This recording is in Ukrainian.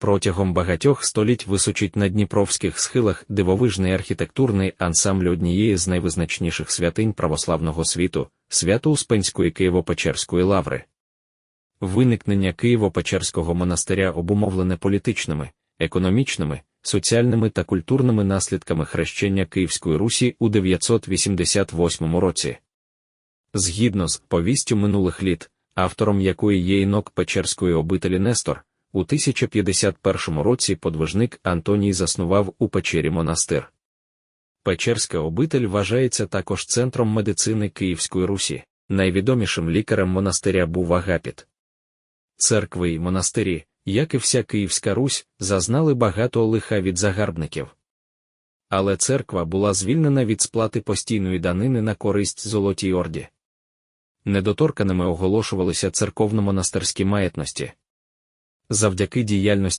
Протягом багатьох століть височить на дніпровських схилах дивовижний архітектурний ансамбль однієї з найвизначніших святинь православного світу Свято-Успенської Києво-Печерської лаври. Виникнення Києво-Печерського монастиря обумовлене політичними, економічними, соціальними та культурними наслідками хрещення Київської Русі у 988 році. Згідно з повістю минулих літ, автором якої є інок Печерської обителі Нестор, у 1051 році подвижник Антоній заснував у печері монастир. Печерська обитель вважається також центром медицини Київської Русі. Найвідомішим лікарем монастиря був Агапіт. Церкви й монастирі, як і вся Київська Русь, зазнали багато лиха від загарбників. Але церква була звільнена від сплати постійної данини на користь Золотій Орді. Недоторканими оголошувалися церковно-монастирські маєтності. Завдяки діяльності